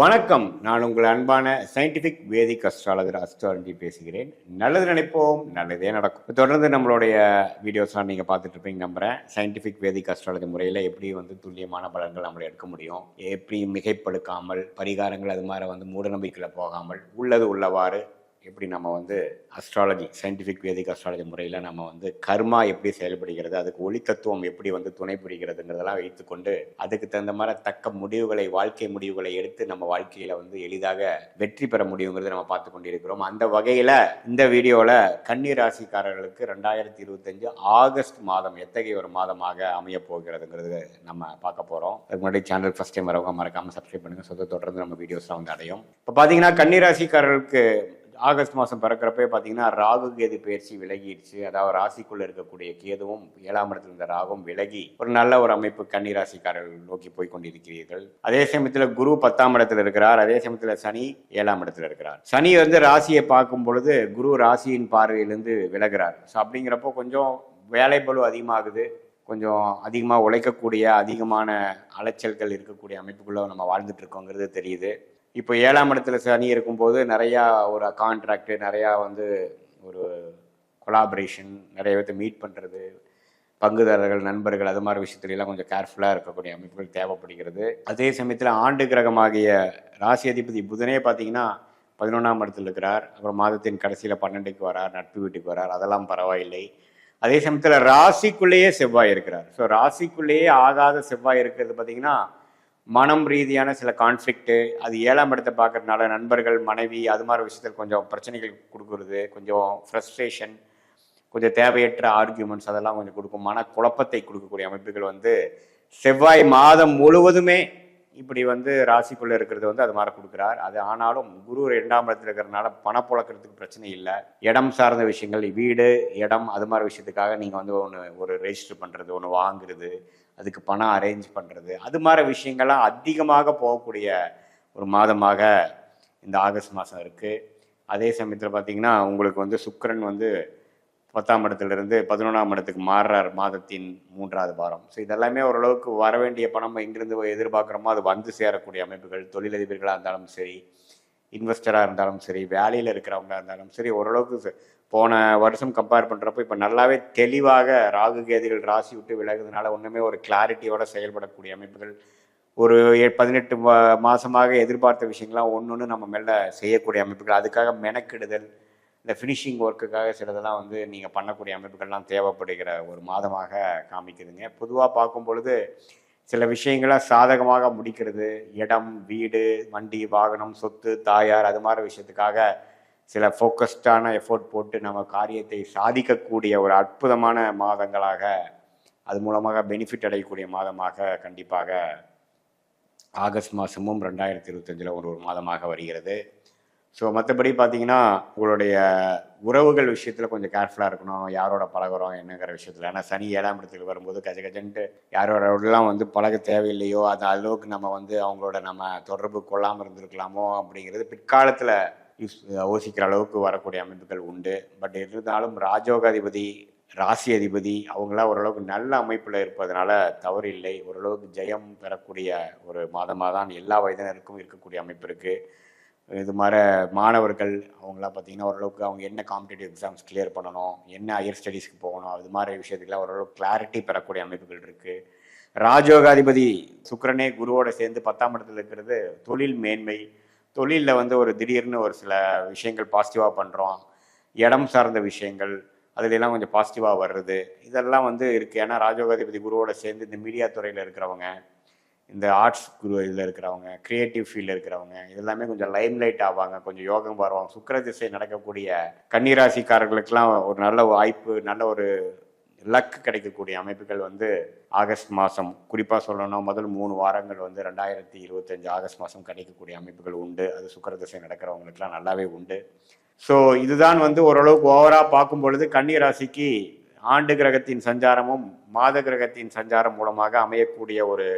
வணக்கம். நான் உங்கள் அன்பான சயின்டிஃபிக் வேதிக் அஸ்ட்ராலஜர் அஸ்ட்ராலஜி பேசுகிறேன். நல்லது நினைப்போம் நல்லதே நடக்கும். தொடர்ந்து நம்மளுடைய வீடியோஸ்லாம் நீங்கள் பார்த்துட்டு இருப்பீங்க நம்புகிறேன் சயின்டிஃபிக் வேதிக் அஸ்ட்ராலஜி முறையில் எப்படி வந்து துல்லியமான பலன்கள் நம்மளை எடுக்க முடியும் எப்படி மிகைப்படுக்காமல் பரிகாரங்கள் அது மாதிரி வந்து மூடநம்பிக்கையில் போகாமல் உள்ளது உள்ளவாறு எப்படி நம்ம வந்து அஸ்ட்ராலஜி சயின்டிஃபிக் வேதிக் அஸ்ட்ராலஜி முறையில் நம்ம வந்து கர்மா எப்படி செயல்படுகிறது அதுக்கு ஒளி தத்துவம் எப்படி வந்து துணை புரிகிறதுங்கிறதெல்லாம் வைத்துக்கொண்டு அதுக்கு தகுந்த மாதிரி தக்க முடிவுகளை வாழ்க்கை முடிவுகளை எடுத்து நம்ம வாழ்க்கையில் வந்து எளிதாக வெற்றி பெற முடியுங்கிறத நம்ம பார்த்து கொண்டிருக்கிறோம். அந்த வகையில் இந்த வீடியோவில் கன்னி ராசிக்காரர்களுக்கு ரெண்டாயிரத்தி இருபத்தஞ்சு ஆகஸ்ட் மாதம் எத்தகைய ஒரு மாதமாக அமைய போகிறதுங்கிறது நம்ம பார்க்க போகிறோம் அதுக்கு முன்னாடி சேனல் ஃபஸ்ட் டைம் வரவங்க மறக்காமல் சப்ஸ்கிரைப் பண்ணுங்கள் சொந்த தொடர்ந்து நம்ம வீடியோஸ்லாம் வந்து அடையும். இப்போ பார்த்தீங்கன்னா கன்னி ராசிக்காரர்களுக்கு ஆகஸ்ட் மாதம் பிறக்கிறப்பே பார்த்தீங்கன்னா ராகு கேது பயிற்சி விலகிடுச்சு. அதாவது ராசிக்குள்ள இருக்கக்கூடிய கேதுவும் ஏழாம் இடத்துல இருந்த ராகும் விலகி ஒரு நல்ல ஒரு அமைப்பு கன்னி ராசிக்காரர்கள் நோக்கி போய் கொண்டிருக்கிறீர்கள். அதே சமயத்தில் குரு பத்தாம் இடத்துல இருக்கிறார். அதே சமயத்தில் சனி ஏழாம் இடத்துல இருக்கிறார். சனி வந்து ராசியை பார்க்கும் பொழுது குரு ராசியின் பார்வையிலிருந்து விலகிறார். ஸோ அப்படிங்கிறப்போ கொஞ்சம் வேலை பளு அதிகமாகுது. கொஞ்சம் அதிகமாக உழைக்கக்கூடிய அதிகமான அலைச்சல்கள் இருக்கக்கூடிய அமைப்புக்குள்ளே நம்ம வாழ்ந்துட்டு இருக்கோங்கிறது தெரியுது. இப்போ ஏழாம் இடத்துல சனி இருக்கும்போது நிறையா ஒரு கான்ட்ராக்டு நிறையா வந்து ஒரு கொலாபரேஷன் நிறைய பேர்த்த மீட் பண்ணுறது பங்குதாரர்கள் நண்பர்கள் அது மாதிரி விஷயத்துலலாம் கொஞ்சம் கேர்ஃபுல்லாக இருக்கக்கூடிய அமைப்புகள் தேவைப்படுகிறது. அதே சமயத்தில் ஆண்டு கிரகமாகிய ராசி அதிபதி புதனே பார்த்தீங்கன்னா பதினொன்றாம் இடத்துல இருக்கிறார். அப்புறம் மாதத்தின் கடைசியில் பன்னெண்டுக்கு வரார் நட்பு வீட்டுக்கு வரார். அதெல்லாம் பரவாயில்லை. அதே சமயத்தில் ராசிக்குள்ளேயே செவ்வாய் இருக்கிறார். ஸோ ராசிக்குள்ளேயே ஆகாத செவ்வாய் இருக்கிறது பார்த்தீங்கன்னா மனம் ரீதியான சில கான்ஃப்ளிக்ட்டு அது ஏழாம் இடத்தை பார்க்கறதுனால நண்பர்கள் மனைவி அது மாதிரி விஷயத்தில் கொஞ்சம் பிரச்சனைகள் கொடுக்குறது கொஞ்சம் ஃப்ரஸ்ட்ரேஷன் கொஞ்சம் தேவையற்ற ஆர்கியூமெண்ட்ஸ் அதெல்லாம் கொஞ்சம் கொடுக்கும். மன குழப்பத்தை கொடுக்கக்கூடிய அமைப்புகள் வந்து செவ்வாய் மாதம் முழுவதுமே இப்படி வந்து ராசிக்குள்ளே இருக்கிறது வந்து அது மாதிரி கொடுக்குறார். அது ஆனாலும் குரு ரெண்டாம் இடத்துல இருக்கிறதுனால பணப்புழக்கிறதுக்கு பிரச்சனை இல்லை. இடம் சார்ந்த விஷயங்கள் வீடு இடம் அது மாதிரி விஷயத்துக்காக நீங்கள் வந்து ஒன்று ஒரு ரெஜிஸ்டர் பண்ணுறது ஒன்று வாங்குறது அதுக்கு பணம் அரேஞ்ச் பண்ணுறது அது மாதிரி விஷயங்கள்லாம் அதிகமாக போகக்கூடிய ஒரு மாதமாக இந்த ஆகஸ்ட் மாதம் இருக்குது அதே சமயத்தில் பார்த்தீங்கன்னா உங்களுக்கு வந்து சுக்கரன் வந்து பத்தாம் இடத்துலேருந்து பதினொன்றாம் இடத்துக்கு மாறுறார் மாதத்தின் மூன்றாவது வாரம். ஸோ இதெல்லாமே ஓரளவுக்கு வர வேண்டிய பணம் எங்கிருந்து எதிர்பார்க்குறோமோ அது வந்து சேரக்கூடிய அமைப்புகள் தொழிலதிபர்களாக இருந்தாலும் சரி இன்வெஸ்டராக இருந்தாலும் சரி வேலையில் இருக்கிறவங்க இருந்தாலும் சரி ஓரளவுக்கு போன வருஷம் கம்பேர் பண்ணுறப்போ இப்போ நல்லாவே தெளிவாக ராகு கேதிகள் ராசி விட்டு விலகுதுனால ஒன்றுமே ஒரு கிளாரிட்டியோட செயல்படக்கூடிய அமைப்புகள். ஒரு பதினெட்டு மா- எதிர்பார்த்த விஷயங்கள்லாம் ஒன்று ஒன்று நம்ம மேலே செய்யக்கூடிய அமைப்புகள். அதுக்காக மெனக்கெடுதல் இந்த ஃபினிஷிங் ஒர்க்குக்காக சிலதெல்லாம் வந்து நீங்கள் பண்ணக்கூடிய அமைப்புகள்லாம் தேவைப்படுகிற ஒரு மாதமாக காமிக்குதுங்க. பொதுவாக பார்க்கும் பொழுது சில விஷயங்களை சாதகமாக முடிக்கிறது இடம் வீடு வண்டி வாகனம் சொத்து தாயார் அது மாதிரி விஷயத்துக்காக சில ஃபோக்கஸ்டான எஃபோர்ட் போட்டு நம்ம காரியத்தை சாதிக்கக்கூடிய ஒரு அற்புதமான மாதங்களாக அது மூலமாக பெனிஃபிட் அடையக்கூடிய மாதமாக கண்டிப்பாக ஆகஸ்ட் மாதமும் ரெண்டாயிரத்தி இருபத்தஞ்சில் ஒரு ஒரு மாதமாக வருகிறது. ஸோ மற்றபடி பார்த்தீங்கன்னா உங்களுடைய உறவுகள் விஷயத்தில் கொஞ்சம் கேர்ஃபுல்லாக இருக்கணும். யாரோட பழகுறோம் என்னங்கிற விஷயத்தில். ஏன்னா சனி ஏழாம் இடத்துக்கு வரும்போது கஜ கஜன்ட்டு யாரோடலாம் வந்து பழக தேவையில்லையோ அது அளவுக்கு நம்ம வந்து அவங்களோட நம்ம தொடர்பு கொள்ளாமல் இருந்திருக்கலாமோ அப்படிங்கிறது பிற்காலத்தில் யூஸ் யோசிக்கிற அளவுக்கு வரக்கூடிய அமைப்புகள் உண்டு. பட் இருந்தாலும் ராஜோகாதிபதி ராசி அதிபதி அவங்களாம் ஓரளவுக்கு நல்ல அமைப்பில் இருப்பதனால தவறு இல்லை. ஓரளவுக்கு ஜெயம் பெறக்கூடிய ஒரு மாதமாக தான் எல்லா வயதினருக்கும் இருக்கக்கூடிய அமைப்பு இருக்குது இது மாதிரி மாணவர்கள் அவங்களாம் பார்த்தீங்கன்னா ஓரளவுக்கு அவங்க என்ன காம்படிட்டிவ் எக்ஸாம்ஸ் கிளியர் பண்ணணும் என்ன ஹையர் ஸ்டடீஸ்க்கு போகணும் அது மாதிரி விஷயத்துக்குலாம் ஓரளவுக்கு கிளாரிட்டி பெறக்கூடிய அமைப்புகள் இருக்குது ராஜயோகாதிபதி சுக்கரனே குருவோட சேர்ந்து பத்தாம் இடத்துல இருக்கிறது தொழில் மேன்மை. தொழிலில் வந்து ஒரு திடீர்னு ஒரு சில விஷயங்கள் பாசிட்டிவாக பண்ணுறோம் இடம் சார்ந்த விஷயங்கள் அதுலெல்லாம் கொஞ்சம் பாசிட்டிவாக வர்றது. இதெல்லாம் வந்து இருக்குது ஏன்னா ராஜயோகாதிபதி குருவோட சேர்ந்து இந்த மீடியா துறையில் இருக்கிறவங்க இந்த ஆர்ட்ஸ் குரு இதில் இருக்கிறவங்க கிரியேட்டிவ் ஃபீல்டில் இருக்கிறவங்க இதெல்லாமே கொஞ்சம் லைம் லைட் ஆவாங்க. கொஞ்சம் யோகம் வருவாங்க சுக்கர திசை நடக்கக்கூடிய கன்னிராசிக்காரர்களுக்கெல்லாம் ஒரு நல்ல வாய்ப்பு நல்ல ஒரு லக் கிடைக்கக்கூடிய அமைப்புகள் வந்து ஆகஸ்ட் மாதம் குறிப்பாக சொல்லணும்னா முதல் மூணு வாரங்கள் வந்து ரெண்டாயிரத்தி இருபத்தஞ்சு ஆகஸ்ட் மாதம் கிடைக்கக்கூடிய அமைப்புகள் உண்டு. அது சுக்கர திசை நடக்கிறவங்களுக்குலாம் நல்லாவே உண்டு. ஸோ இதுதான் வந்து ஓரளவுக்கு ஓவராக பார்க்கும் பொழுது கன்னிராசிக்கு ஆண்டு கிரகத்தின் சஞ்சாரமும் மாத கிரகத்தின் சஞ்சாரம் மூலமாக அமையக்கூடிய ஒரு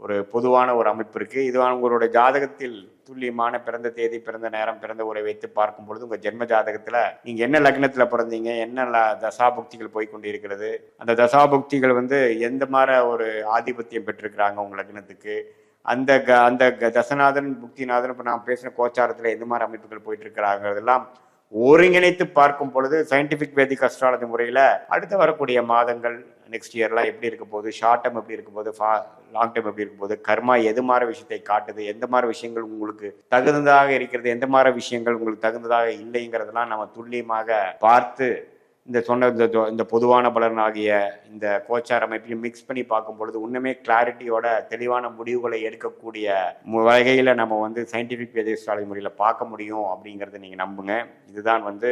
ஒரு பொதுவான ஒரு அமைப்பு இருக்குது இது உங்களுடைய ஜாதகத்தில் துல்லியமான பிறந்த தேதி பிறந்த நேரம் பிறந்த உரை வைத்து பார்க்கும் பொழுது உங்கள் ஜென்ம ஜாதகத்தில் நீங்கள் என்ன லக்னத்தில் பிறந்தீங்க என்ன தசாபுக்திகள் போய் கொண்டு இருக்கிறது அந்த தசாபுக்திகள் வந்து எந்த மாதிரி ஒரு ஆதிபத்தியம் பெற்றிருக்கிறாங்க உங்கள் லக்னத்துக்கு? அந்த க அந்த க- தசநாதன் புக்திநாதன் இப்போ நான் பேசின கோச்சாரத்தில் எந்த மாதிரி அமைப்புகள் போயிட்டு இருக்கிறாங்கிறதெல்லாம் ஒருங்கிணைத்து பார்க்கும் பொழுது சயின்டிஃபிக் வேதிக் அஸ்ட்ராலஜி முறையில் அடுத்து வரக்கூடிய மாதங்கள் நெக்ஸ்ட் இயர்லாம் எப்படி இருக்க போகுது ஷார்ட் டைம் எப்படி இருக்கும் போது ஃபா லாங் டைம் எப்படி இருக்கும் போது கர்மா எது மாதிரி விஷயத்தை காட்டுது எந்த மாதிரி விஷயங்கள் உங்களுக்கு தகுந்ததாக இருக்கிறது எந்த மாதிரி விஷயங்கள் உங்களுக்கு தகுந்ததாக இல்லைங்கிறதெல்லாம் நம்ம துல்லியமாக பார்த்து இந்த சொன்ன இந்த இந்த பொதுவான பலன் ஆகிய இந்த கோச்சார் அமைப்பையும் மிக்ஸ் பண்ணி பார்க்கும் பொழுது இன்னுமே கிளாரிட்டியோட தெளிவான முடிவுகளை எடுக்கக்கூடிய மு- நம்ம வந்து சயின்டிஃபிக் வேதியஸ்ட்ராலஜி முறையில் பார்க்க முடியும் அப்படிங்கிறத நீங்கள் நம்புங்க. இதுதான் வந்து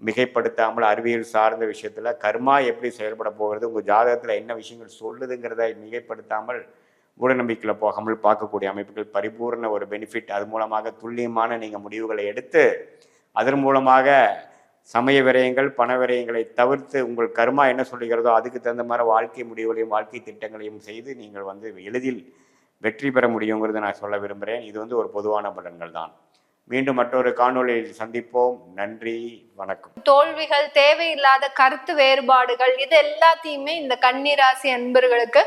மிகைப்படுத்தாமல் அறிவியல் சார்ந்த விஷயத்தில் கர்மா எப்படி செயல்பட போகிறது உங்கள் ஜாதகத்தில் என்ன விஷயங்கள் சொல்லுதுங்கிறத மிகைப்படுத்தாமல் மூடநம்பிக்கையில் போகாமல் பார்க்கக்கூடிய அமைப்புகள் பரிபூர்ண ஒரு பெனிஃபிட் அது மூலமாக துல்லியமான நீங்கள் முடிவுகளை எடுத்து அதன் மூலமாக சமய விரயங்கள் பண விரயங்களை தவிர்த்து உங்கள் கர்மா என்ன சொல்லுகிறதோ அதுக்கு தகுந்த மாதிரி வாழ்க்கை முடிவுகளையும் வாழ்க்கை திட்டங்களையும் செய்து நீங்கள் வந்து எளிதில் வெற்றி பெற முடியுங்கிறத நான் சொல்ல விரும்புகிறேன். இது வந்து ஒரு பொதுவான பலன்கள் தான். மீண்டும் மற்றொரு காணொளியில் சந்திப்போம். நன்றி. வணக்கம். தோல்விகள் தேவையில்லாத கருத்து வேறுபாடுகள் இது எல்லாத்தையுமே இந்த கன்னிராசி அன்பர்களுக்கு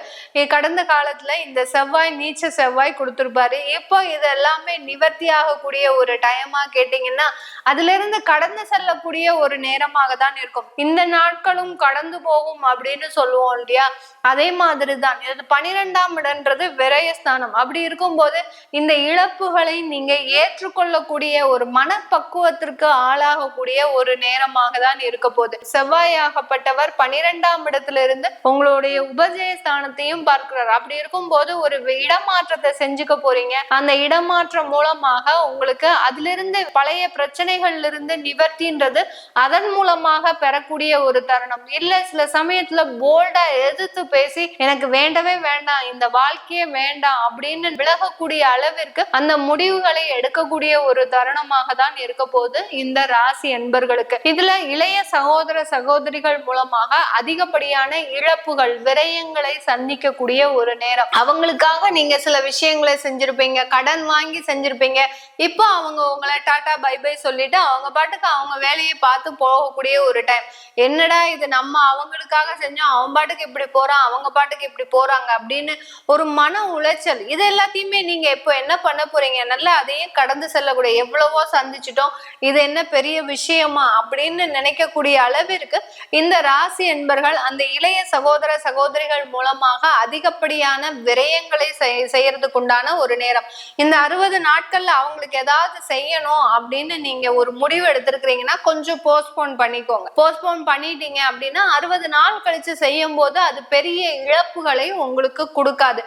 கடந்த காலத்துல இந்த செவ்வாய் நீச்ச செவ்வாய் கொடுத்திருப்பாரு. இப்போ இது எல்லாமே நிவர்த்தி ஆகக்கூடிய ஒரு டைமா கேட்டீங்கன்னா அதுல இருந்து கடந்து செல்லக்கூடிய ஒரு நேரமாக தான் இருக்கும். இந்த நாட்களும் கடந்து போகும் அப்படின்னு சொல்லுவோம் இல்லையா? அதே மாதிரி தான் இது பனிரெண்டாம் இடன்றது விரயஸ்தானம் அப்படி இருக்கும்போது இந்த இழப்புகளை நீங்க ஏற்றுக்கொள்ளக்கூடிய ஒரு மனப்பக்குவத்திற்கு ஆளாகக்கூடிய ஒரு நேரமாக தான் இருக்க போகுது. செவ்வாயாகப்பட்டவர் பனிரெண்டாம் இடத்துல இருந்து உங்களுடைய உபஜய ஸ்தானத்தையும் பார்க்கிறார். அப்படி இருக்கும்போது ஒரு இடமாற்றத்தை செஞ்சுக்க போறீங்க. அந்த இடமாற்றம் மூலமாக உங்களுக்கு அதுல இருந்து பழைய பிரச்சனைகள்ல இருந்து நிவர்த்தின்றது அதன் மூலமாக பெறக்கூடிய ஒரு தருணம். இல்ல சில சமயத்துல போல்டா எதிர்த்து பேசி எனக்கு வேண்டவே வேண்டாம் இந்த வாழ்க்கையே வேண்டாம் அப்படின்னு விலகக்கூடிய அளவிற்கு அந்த முடிவுகளை எடுக்கக்கூடிய ஒரு தருணமாக தான் இருக்க போகுது. இந்த ராசி என்பர்கள் என்பர்களுக்கு இதுல இளைய சகோதர சகோதரிகள் மூலமாக அதிகப்படியான இழப்புகள் விரயங்களை சந்திக்கக்கூடிய ஒரு நேரம். அவங்களுக்காக நீங்க சில விஷயங்களை செஞ்சிருப்பீங்க கடன் வாங்கி செஞ்சிருப்பீங்க. இப்போ அவங்க உங்களை டாடா பை பை சொல்லிட்டு அவங்க பாட்டுக்கு அவங்க வேலையை பார்த்து போகக்கூடிய ஒரு டைம். என்னடா இது நம்ம அவங்களுக்காக செஞ்சோம் அவன் பாட்டுக்கு இப்படி போறான் அவங்க பாட்டுக்கு இப்படி போறாங்க அப்படின்னு ஒரு மன உளைச்சல். இது எல்லாத்தையுமே நீங்க இப்போ என்ன பண்ண போறீங்க? நல்லா அதையும் கடந்து செல்லக்கூடிய எவ்வளவோ சந்திச்சிட்டோம். இது என்ன பெரிய விஷயம் அப்படின்னு நினைக்கக்கூடிய அளவிற்கு இந்த ராசி என்பர்கள் அந்த இளைய சகோதர சகோதரிகள் மூலமாக அதிகப்படியான விரயங்களை செய்- செய்யறதுக்கு உண்டான ஒரு நேரம். இந்த அறுபது நாட்கள்ல அவங்களுக்கு ஏதாவது செய்யணும் அப்படின்னு நீங்க ஒரு முடிவு எடுத்திருக்கிறீங்கன்னா கொஞ்சம் போஸ்ட்போன் பண்ணிக்கோங்க. போஸ்ட்போன் பண்ணிட்டீங்க அப்படின்னா அறுபது நாள் கழிச்சு செய்யும் போது அது பெரிய இழப்புகளை உங்களுக்கு கொடுக்காது.